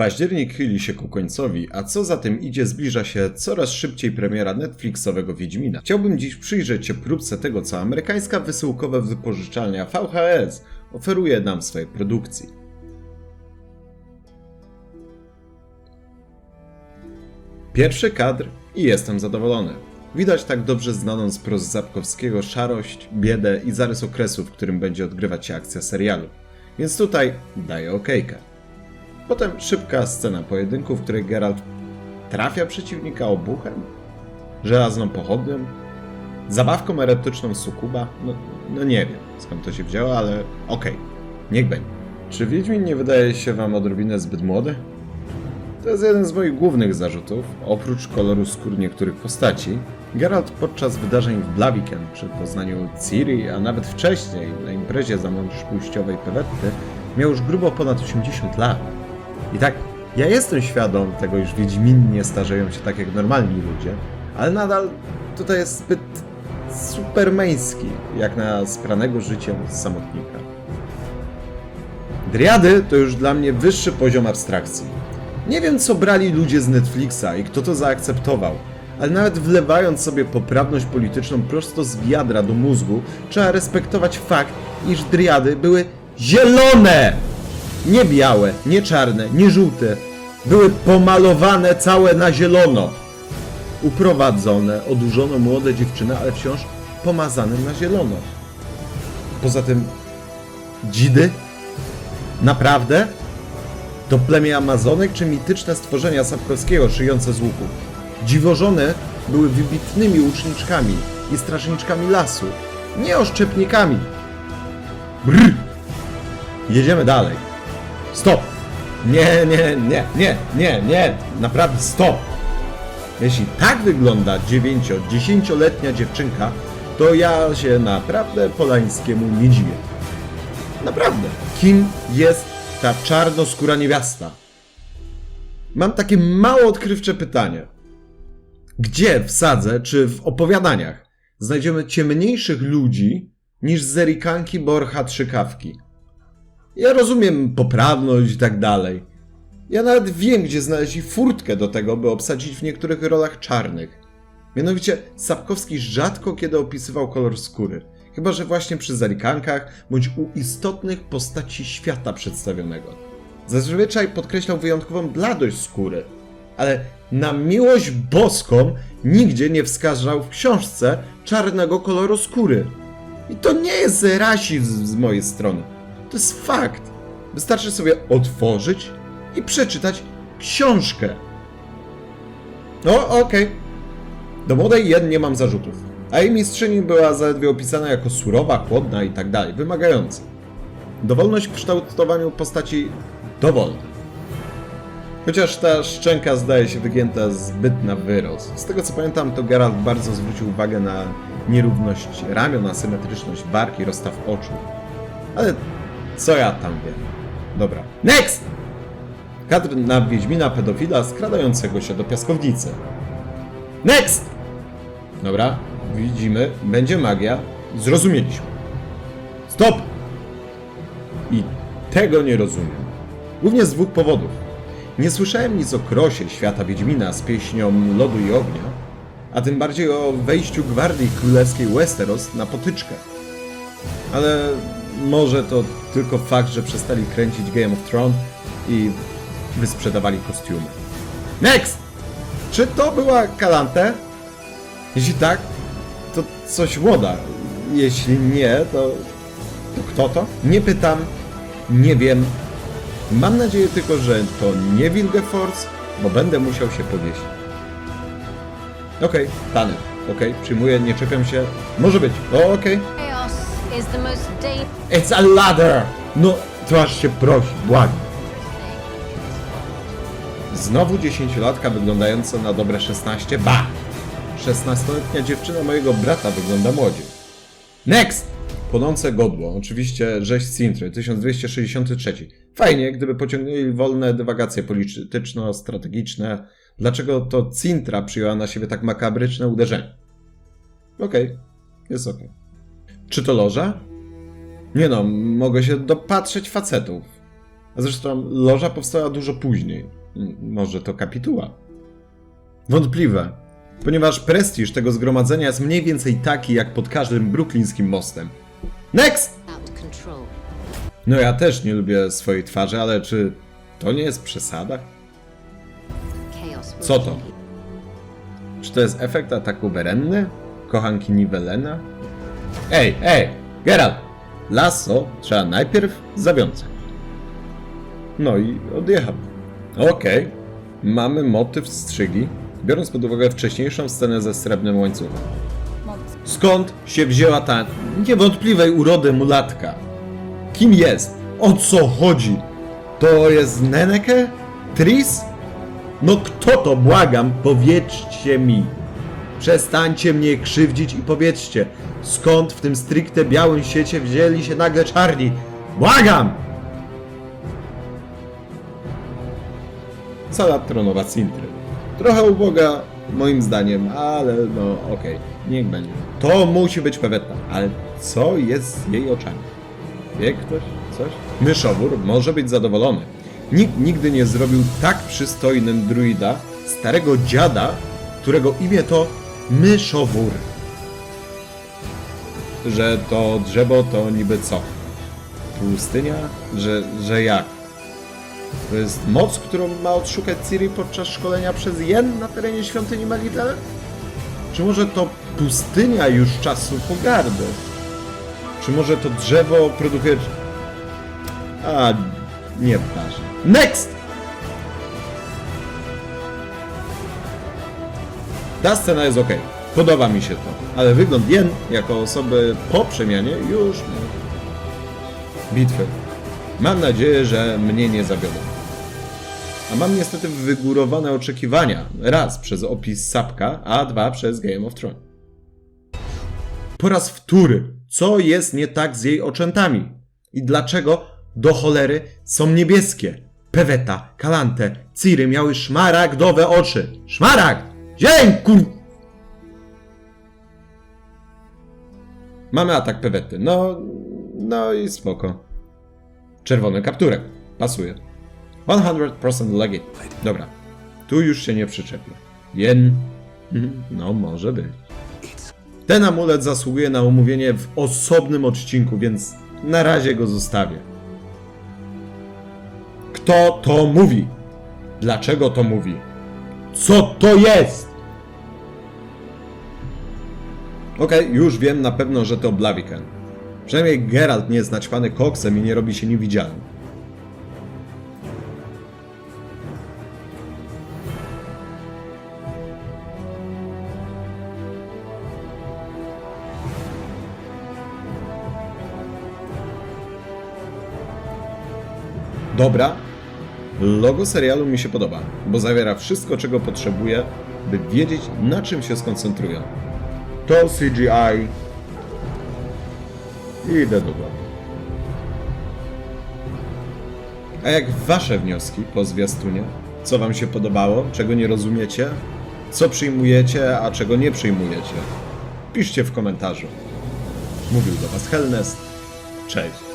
Październik chyli się ku końcowi, a co za tym idzie zbliża się coraz szybciej premiera Netflixowego Wiedźmina. Chciałbym dziś przyjrzeć się próbce tego, co amerykańska wysyłkowa wypożyczalnia VHS oferuje nam w swojej produkcji. Pierwszy kadr i jestem zadowolony. Widać tak dobrze znaną z pros Zapkowskiego szarość, biedę i zarys okresu, w którym będzie odgrywać się akcja serialu. Więc tutaj daję okejkę. Potem szybka scena pojedynku, w której Geralt trafia przeciwnika obuchem, żelazną pochodnią, zabawką erotyczną sukuba. No, no nie wiem skąd to się wzięło, ale okej, niech będzie. Czy Wiedźmin nie wydaje się wam odrobinę zbyt młody? To jest jeden z moich głównych zarzutów, oprócz koloru skór niektórych postaci. Geralt podczas wydarzeń w Blaviken, przy poznaniu Ciri, a nawet wcześniej na imprezie zamążpójściowej Pewetty, miał już grubo ponad 80 lat. I tak, ja jestem świadom tego, iż Wiedźminnie starzeją się tak jak normalni ludzie, ale nadal tutaj jest zbyt supermeński, jak na spranego życiem samotnika. Driady to już dla mnie wyższy poziom abstrakcji. Nie wiem, co brali ludzie z Netflixa i kto to zaakceptował, ale nawet wlewając sobie poprawność polityczną prosto z wiadra do mózgu, trzeba respektować fakt, iż driady były zielone! Nie białe, nie czarne, nie żółte. Były pomalowane całe na zielono. Uprowadzone, odurzono młode dziewczyny, ale wciąż pomazane na zielono. Poza tym, dzidy? Naprawdę? To plemię Amazonek czy mityczne stworzenia Sapkowskiego szyjące z łuku? Dziwożone były wybitnymi łuczniczkami i strażniczkami lasu, nie oszczepnikami. Brr! Jedziemy dalej. Stop! Nie, nie, nie, nie, nie, nie, naprawdę stop! Jeśli tak wygląda 9-10-letnia dziewczynka, to ja się naprawdę Polańskiemu nie dziwię. Naprawdę. Kim jest ta czarnoskóra niewiasta? Mam takie mało odkrywcze pytanie. Gdzie w sadze czy w opowiadaniach znajdziemy ciemniejszych ludzi niż zerikanki Borcha Trzykawki? Ja rozumiem poprawność i tak dalej. Ja nawet wiem, gdzie znaleźli furtkę do tego, by obsadzić w niektórych rolach czarnych. Mianowicie Sapkowski rzadko kiedy opisywał kolor skóry. Chyba, że właśnie przy zerikankach bądź u istotnych postaci świata przedstawionego. Zazwyczaj podkreślał wyjątkową bladość skóry, ale na miłość boską nigdzie nie wskazał w książce czarnego koloru skóry. I to nie jest rasizm z mojej strony. To jest fakt. Wystarczy sobie otworzyć i przeczytać książkę. No, okej. Do młodej Jen nie mam zarzutów. A jej mistrzyni była zaledwie opisana jako surowa, chłodna i tak dalej, wymagająca. Dowolność w kształtowaniu postaci dowolna. Chociaż ta szczęka zdaje się wygięta zbyt na wyrost. Z tego co pamiętam, to Geralt bardzo zwrócił uwagę na nierówność ramion, asymetryczność barki, rozstaw oczu. Ale co ja tam wiem? Dobra. Next! Kadr na Wiedźmina pedofila skradającego się do piaskownicy. Next! Dobra, widzimy, będzie magia. Zrozumieliśmy. Stop! I tego nie rozumiem. Głównie z dwóch powodów. Nie słyszałem nic o krosie świata Wiedźmina z pieśnią Lodu i Ognia, a tym bardziej o wejściu Gwardii Królewskiej Westeros na potyczkę. Ale może to tylko fakt, że przestali kręcić Game of Thrones i wysprzedawali kostiumy. Next! Czy to była Kalante? Jeśli tak, to coś łoda. Jeśli nie, to... To kto to? Nie pytam, nie wiem. Mam nadzieję tylko, że to nie Wilgefortz, bo będę musiał się powiesić. Okej, Tanner. Okej, przyjmuję, nie czepiam się. Może być. Okej. Chaos It's a ladder! No, aż się prosi, błagam. Znowu dziesięciolatka wyglądająca na dobre 16. Ba! 16-letnia dziewczyna mojego brata wygląda młodziej. Next! Płonące godło. Oczywiście rzeź Sintry, 1263. Fajnie, gdyby pociągnęli wolne dywagacje polityczno-strategiczne. Dlaczego to Cintra przyjęła na siebie tak makabryczne uderzenie? Okej, jest okej. Czy to loża? Nie no, mogę się dopatrzeć facetów. A zresztą loża powstała dużo później. Może to kapituła? Wątpliwe, ponieważ prestiż tego zgromadzenia jest mniej więcej taki jak pod każdym bruklińskim mostem. Next! No ja też nie lubię swojej twarzy, ale czy to nie jest przesada? Co to? Czy to jest efekt ataku Berenny? Kochanki Nivelena? Ej, ej! Geralt! Lasso trzeba najpierw zawiązać. No i odjechał. Okej. Mamy motyw strzygi, biorąc pod uwagę wcześniejszą scenę ze srebrnym łańcuchem. Skąd się wzięła ta niewątpliwej urody mulatka? Kim jest? O co chodzi? To jest Neneke? Tris? No kto to, błagam, powiedzcie mi. Przestańcie mnie krzywdzić i powiedzcie, skąd w tym stricte białym świecie wzięli się nagle czarni. Błagam! Sala tronowa Sintry. Trochę uboga, moim zdaniem, ale no okej, niech będzie. To musi być peweta, ale co jest z jej oczami? Wie ktoś coś? Myszowór może być zadowolony. Nikt nigdy nie zrobił tak przystojnym druida, starego dziada, którego imię to Myszowór. Że to drzewo to niby co? Pustynia? Że, że jak? To jest moc, którą ma odszukać Ciri podczas szkolenia przez Jen na terenie świątyni Melitele? Czy może to pustynia już czasu pogardy? Czy może to drzewo produkuje... A, nie ważne. Next! Ta scena jest ok. Podoba mi się to. Ale wygląd Jen jako osoby po przemianie już... Bitwy. Mam nadzieję, że mnie nie zawiodą. A mam niestety wygórowane oczekiwania. Raz przez opis Sapka, a dwa przez Game of Thrones. Po raz wtóry, co jest nie tak z jej oczętami? I dlaczego do cholery są niebieskie? Peweta, Kalante, Ciry miały szmaragdowe oczy. Szmaragd! Dziękuję! Mamy atak Pewety. No, no i spoko. Czerwony kapturek. Pasuje. 100% legit. Dobra. Tu już się nie przyczepię. Jen. Mhm, No, może być. Ten amulet zasługuje na omówienie w osobnym odcinku, więc na razie go zostawię. Kto to mówi? Dlaczego to mówi? Co to jest? Okej, już wiem na pewno, że to Blaviken. Przynajmniej Geralt nie jest naćpany koksem i nie robi się niewidzialny. Dobra. Logo serialu mi się podoba, bo zawiera wszystko, czego potrzebuję, by wiedzieć, na czym się skoncentrują. To CGI. Idę do domu. A jak wasze wnioski po zwiastunie? Co wam się podobało? Czego nie rozumiecie? Co przyjmujecie, a czego nie przyjmujecie? Piszcie w komentarzu. Mówił do was Helnest. Cześć.